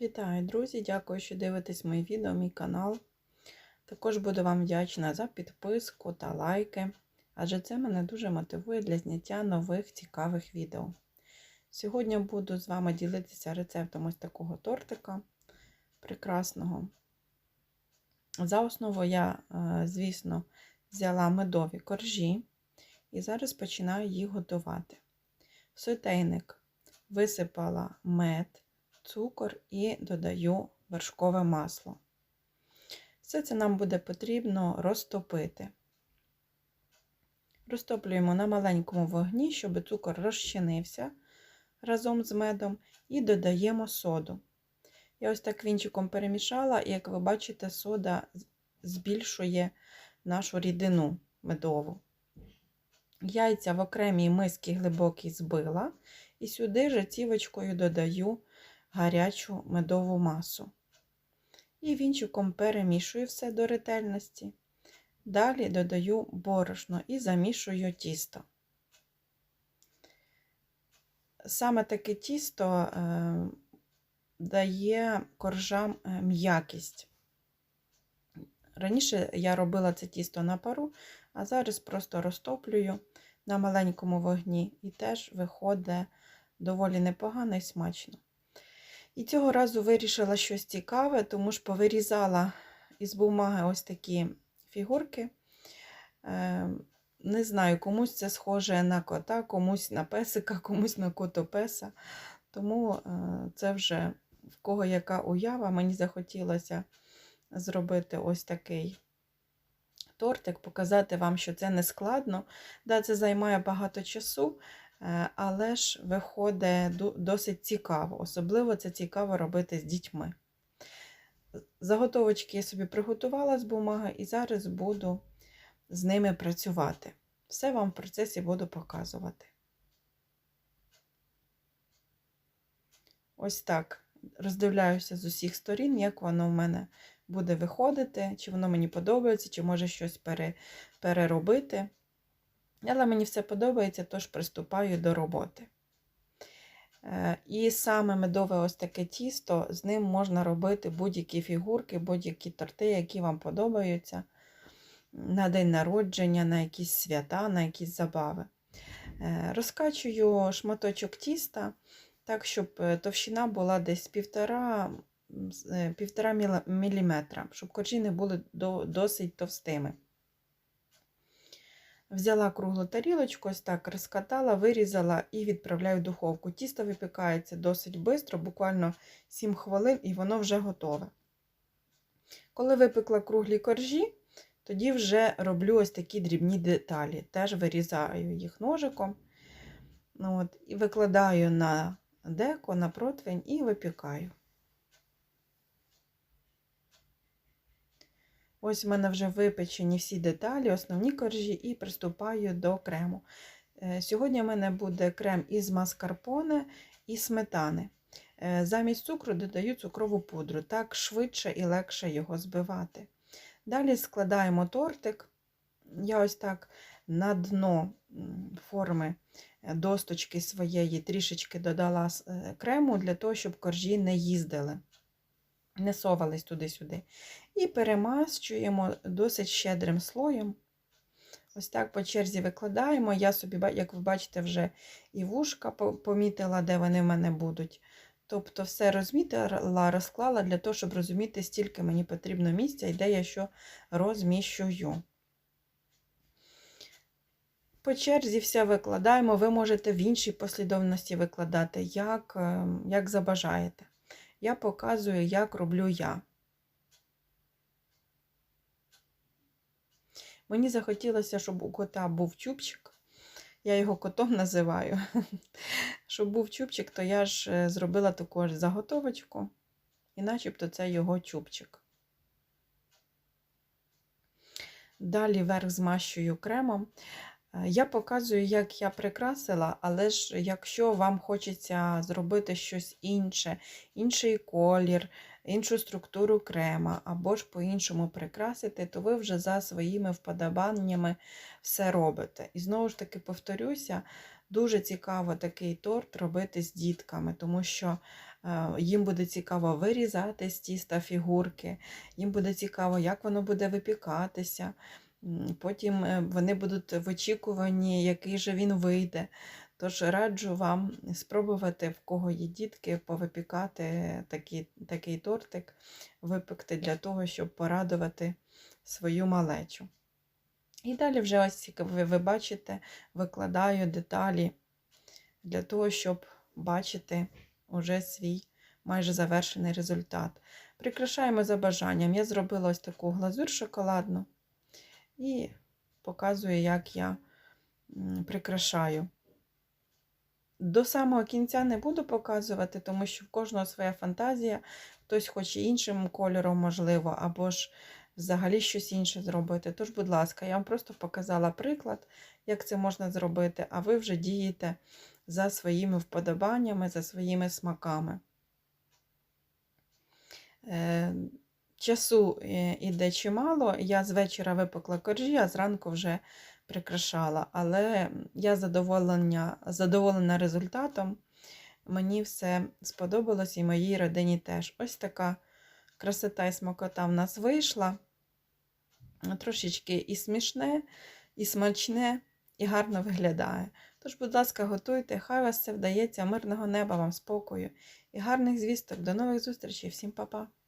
Вітаю, друзі! Дякую, що дивитесь мої відео, мій канал. Також буду вам вдячна за підписку та лайки, адже це мене дуже мотивує для зняття нових цікавих відео. Сьогодні буду з вами ділитися рецептом ось такого тортика прекрасного. За основу я, е, звісно, взяла медові коржі і зараз починаю їх готувати. В сотейник висипала мед цукор і додаю вершкове масло. Все це нам буде потрібно розтопити. Розтоплюємо на маленькому вогні, щоб цукор розчинився разом з медом, і додаємо соду. Я ось так вінчиком перемішала, і, як ви бачите, сода збільшує нашу рідину медову. Яйця в окремій мисці глибокій збила, і сюди же цівочкою додаю гарячу медову масу. І вінчиком перемішую все до ретельності. Далі додаю борошно і замішую тісто. Саме таке тісто е, дає коржам е, м'якість. Раніше я робила це тісто на пару, а зараз просто розтоплюю на маленькому вогні і теж виходить доволі непогано і смачно. І цього разу вирішила щось цікаве, тому ж повирізала із бумаги ось такі фігурки. Не знаю, комусь це схоже на кота, комусь на песика, комусь на котопеса. Тому це вже в кого яка уява. Мені захотілося зробити ось такий тортик, показати вам, що це не складно. Да, Це займає багато часу. Е, але ж виходить досить цікаво. Особливо це цікаво робити з дітьми. Заготовочки я собі приготувала з бумаги і зараз буду з ними працювати. Все вам в процесі буду показувати. Ось так роздивляюся з усіх сторін, як воно в мене буде виходити, чи воно мені подобається, чи може щось переробити. Але мені все подобається, тож приступаю до роботи. Е, і саме медове ось таке тісто, з ним можна робити будь-які фігурки, будь-які торти, які вам подобаються на день народження, на якісь свята, на якісь забави. Е, розкачую шматочок тіста, так, щоб е, товщина була десь 1,5 мм, щоб коржі були досить товстими. Взяла круглу тарілочку, ось так розкатала, вирізала і відправляю в духовку. Тісто випікається досить швидко, буквально 7 хвилин, і воно вже готове. Коли випекла круглі коржі, тоді вже роблю ось такі дрібні деталі. Теж вирізаю їх ножиком от, і викладаю на деко, на противень і випікаю. Ось в мене вже випечені всі деталі, основні коржі, і приступаю до крему. Е, сьогодні в мене буде крем із маскарпоне і сметани. Е, замість цукру додаю цукрову пудру, так швидше і легше його збивати. Далі складаємо тортик. Я ось так на дно форми е, досточки своєї трішечки додала крему для того, щоб коржі не їздили не совались туди-сюди. І перемащуємо досить щедрим слоєм. Ось так по черзі викладаємо. Я собі, як ви бачите, вже і вушка помітила, де вони в мене будуть. Тобто, все розмітила, розклала для того, щоб розуміти, стільки мені потрібно місця і де я що розміщую. По черзі все викладаємо, ви можете в іншій послідовності викладати, як, ем, як забажаєте я показую, як роблю я. Мені захотілося, щоб у кота був чубчик. Я його котом називаю. Щоб був чубчик, то я ж е, зробила також заготовочку, і начебто це його чубчик. Далі верх змащую кремом. Е, я показую, як я прикрасила, але ж якщо вам хочеться зробити щось інше, інший колір, іншу структуру крема, або ж по-іншому прикрасити, то ви вже за своїми вподобаннями все робите. І знову ж таки повторюся, дуже цікаво такий торт робити з дітками, тому що Е, Їм буде цікаво вирізати з тіста фігурки, їм буде цікаво, як воно буде випікатися. Потім е, вони будуть в очікуванні, який же він вийде. Тож раджу вам спробувати, в кого є дітки, повипікати такий, такий тортик, випекти для того, щоб порадувати свою малечу. І далі вже ось ви, ви бачите, викладаю деталі для того, щоб бачити уже свій майже завершений результат. Прикрашаємо за бажанням. Я зробила ось таку глазур шоколадну і показую, як я прикрашаю. До самого кінця не буду показувати, тому що в кожного своя фантазія, хтось хоче іншим кольором, можливо, або ж взагалі щось інше зробити. Тож, будь ласка, я вам просто показала приклад, як це можна зробити, а ви вже дієте за своїми вподобаннями, за своїми смаками. Часу е, іде чимало. Я з вечора випекла коржі, а зранку вже прикрашала. Але я задоволення, задоволена результатом. Мені все сподобалось і моїй родині теж. Ось така красота і смакота в нас вийшла. Трошечки і смішне, і смачне, і гарно виглядає. Тож, будь ласка, готуйте, хай вас це вдається, мирного неба вам спокою і гарних звісток. До нових зустрічей, всім па-па!